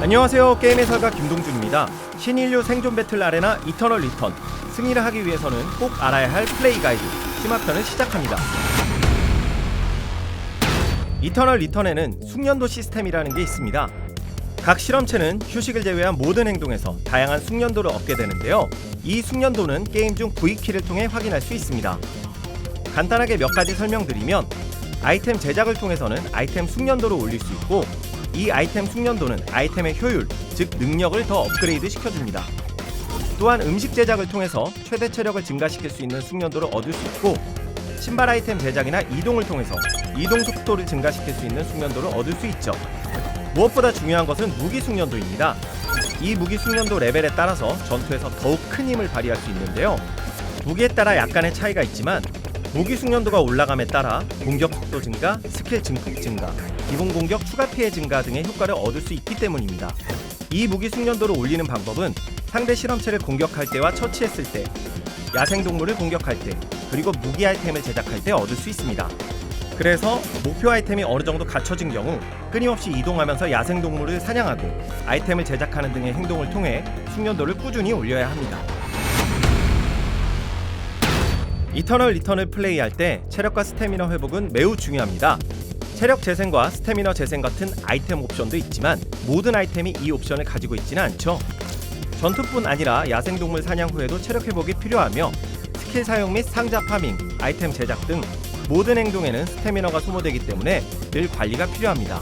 안녕하세요. 게임 해설가 김동준입니다. 신인류 생존 배틀 아레나 이터널 리턴. 승리를 하기 위해서는 꼭 알아야 할 플레이 가이드. 심화편을 시작합니다. 이터널 리턴에는 숙련도 시스템이라는 게 있습니다. 각 실험체는 휴식을 제외한 모든 행동에서 다양한 숙련도를 얻게 되는데요. 이 숙련도는 게임 중 V키를 통해 확인할 수 있습니다. 간단하게 몇 가지 설명드리면 아이템 제작을 통해서는 아이템 숙련도를 올릴 수 있고 이 아이템 숙련도는 아이템의 효율, 즉 능력을 더 업그레이드 시켜줍니다. 또한 음식 제작을 통해서 최대 체력을 증가시킬 수 있는 숙련도를 얻을 수 있고 신발 아이템 제작이나 이동을 통해서 이동 속도를 증가시킬 수 있는 숙련도를 얻을 수 있죠. 무엇보다 중요한 것은 무기 숙련도입니다. 이 무기 숙련도 레벨에 따라서 전투에서 더욱 큰 힘을 발휘할 수 있는데요. 무기에 따라 약간의 차이가 있지만 무기 숙련도가 올라감에 따라 공격 속도 증가, 스킬 증폭 증가, 기본 공격 추가 피해 증가 등의 효과를 얻을 수 있기 때문입니다. 이 무기 숙련도를 올리는 방법은 상대 실험체를 공격할 때와 처치했을 때, 야생 동물을 공격할 때, 그리고 무기 아이템을 제작할 때 얻을 수 있습니다. 그래서 목표 아이템이 어느 정도 갖춰진 경우 끊임없이 이동하면서 야생 동물을 사냥하고 아이템을 제작하는 등의 행동을 통해 숙련도를 꾸준히 올려야 합니다. 이터널 리턴을 플레이할 때 체력과 스태미너 회복은 매우 중요합니다. 체력 재생과 스태미너 재생 같은 아이템 옵션도 있지만 모든 아이템이 이 옵션을 가지고 있지는 않죠. 전투뿐 아니라 야생동물 사냥 후에도 체력 회복이 필요하며 스킬 사용 및 상자 파밍, 아이템 제작 등 모든 행동에는 스태미너가 소모되기 때문에 늘 관리가 필요합니다.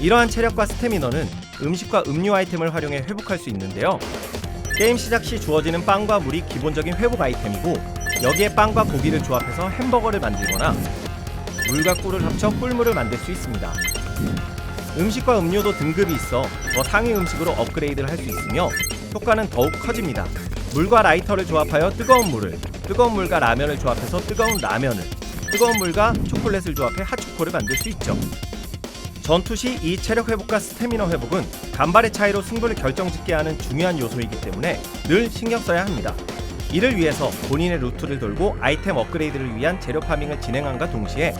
이러한 체력과 스태미너는 음식과 음료 아이템을 활용해 회복할 수 있는데요. 게임 시작 시 주어지는 빵과 물이 기본적인 회복 아이템이고 여기에 빵과 고기를 조합해서 햄버거를 만들거나 물과 꿀을 합쳐 꿀물을 만들 수 있습니다. 음식과 음료도 등급이 있어 더 상위 음식으로 업그레이드를 할 수 있으며 효과는 더욱 커집니다. 물과 라이터를 조합하여 뜨거운 물을, 뜨거운 물과 라면을 조합해서 뜨거운 라면을, 뜨거운 물과 초콜릿을 조합해 핫초코를 만들 수 있죠. 전투 시 이 체력 회복과 스태미너 회복은 간발의 차이로 승부를 결정짓게 하는 중요한 요소이기 때문에 늘 신경 써야 합니다. 이를 위해서 본인의 루트를 돌고 아이템 업그레이드를 위한 재료 파밍을 진행함과 동시에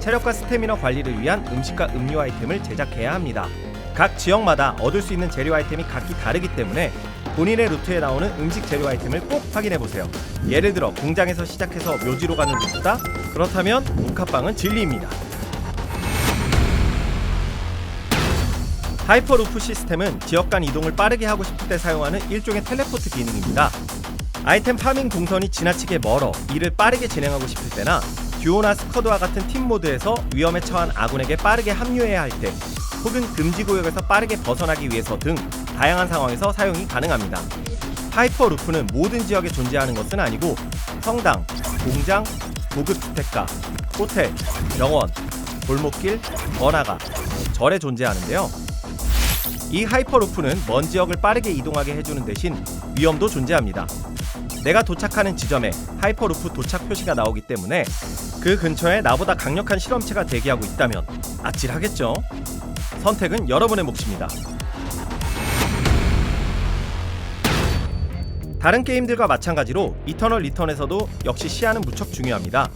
체력과 스태미너 관리를 위한 음식과 음료 아이템을 제작해야 합니다. 각 지역마다 얻을 수 있는 재료 아이템이 각기 다르기 때문에 본인의 루트에 나오는 음식 재료 아이템을 꼭 확인해 보세요. 예를 들어 공장에서 시작해서 묘지로 가는 루트다? 그렇다면 우카빵은 진리입니다. 하이퍼 루프 시스템은 지역 간 이동을 빠르게 하고 싶을 때 사용하는 일종의 텔레포트 기능입니다. 아이템 파밍 동선이 지나치게 멀어 이를 빠르게 진행하고 싶을 때나 듀오나 스쿼드와 같은 팀 모드에서 위험에 처한 아군에게 빠르게 합류해야 할 때, 혹은 금지 구역에서 빠르게 벗어나기 위해서 등 다양한 상황에서 사용이 가능합니다. 하이퍼 루프는 모든 지역에 존재하는 것은 아니고 성당, 공장, 고급 주택가, 호텔, 병원, 골목길, 번화가, 절에 존재하는데요. 이 하이퍼 루프는 먼 지역을 빠르게 이동하게 해주는 대신 위험도 존재합니다. 내가 도착하는 지점에 하이퍼루프 도착 표시가 나오기 때문에 그 근처에 나보다 강력한 실험체가 대기하고 있다면 아찔하겠죠. 선택은 여러분의 몫입니다. 다른 게임들과 마찬가지로 이터널 리턴에서도 역시 시야는 무척 중요합니다.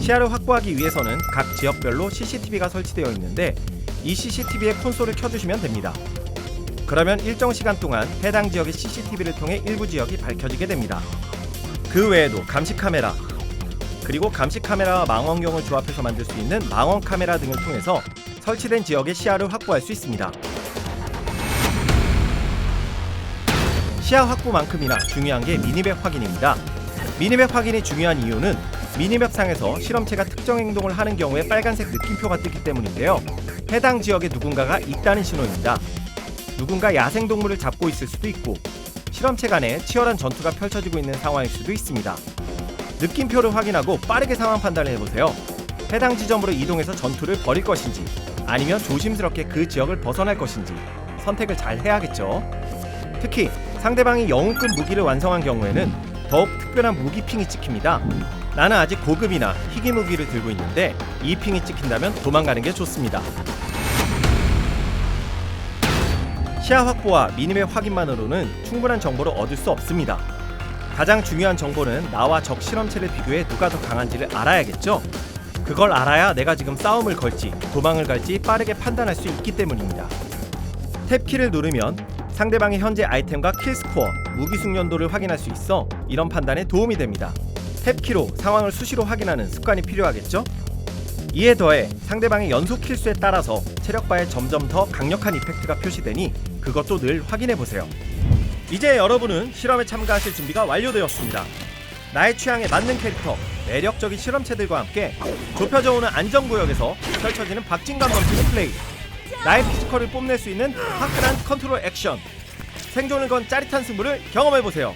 시야를 확보하기 위해서는 각 지역별로 CCTV가 설치되어 있는데 이 CCTV의 콘솔을 켜주시면 됩니다. 그러면 일정 시간 동안 해당 지역의 CCTV를 통해 일부 지역이 밝혀지게 됩니다. 그 외에도 감시 카메라, 그리고 감시 카메라와 망원경을 조합해서 만들 수 있는 망원 카메라 등을 통해서 설치된 지역의 시야를 확보할 수 있습니다. 시야 확보만큼이나 중요한 게 미니맵 확인입니다. 미니맵 확인이 중요한 이유는 미니맵 상에서 실험체가 특정 행동을 하는 경우에 빨간색 느낌표가 뜨기 때문인데요. 해당 지역에 누군가가 있다는 신호입니다. 누군가 야생동물을 잡고 있을 수도 있고 실험체 간에 치열한 전투가 펼쳐지고 있는 상황일 수도 있습니다. 느낌표를 확인하고 빠르게 상황 판단을 해보세요. 해당 지점으로 이동해서 전투를 벌일 것인지 아니면 조심스럽게 그 지역을 벗어날 것인지 선택을 잘 해야겠죠. 특히 상대방이 영웅급 무기를 완성한 경우에는 더욱 특별한 무기 핑이 찍힙니다. 나는 아직 고급이나 희귀 무기를 들고 있는데 이 핑이 찍힌다면 도망가는 게 좋습니다. 시야 확보와 미니맵 확인만으로는 충분한 정보를 얻을 수 없습니다. 가장 중요한 정보는 나와 적 실험체를 비교해 누가 더 강한지를 알아야겠죠. 그걸 알아야 내가 지금 싸움을 걸지 도망을 갈지 빠르게 판단할 수 있기 때문입니다. 탭키를 누르면 상대방의 현재 아이템과 킬 스코어, 무기 숙련도를 확인할 수 있어 이런 판단에 도움이 됩니다. 탭키로 상황을 수시로 확인하는 습관이 필요하겠죠? 이에 더해 상대방의 연속 킬수에 따라서 체력바에 점점 더 강력한 이펙트가 표시되니 그것도 늘 확인해 보세요. 이제 여러분은 실험에 참가하실 준비가 완료되었습니다. 나의 취향에 맞는 캐릭터, 매력적인 실험체들과 함께 좁혀져 오는 안전구역에서 펼쳐지는 박진감 넘치는 플레이, 나의 피지컬을 뽐낼 수 있는 화끈한 컨트롤 액션, 생존을 건 짜릿한 승부를 경험해 보세요.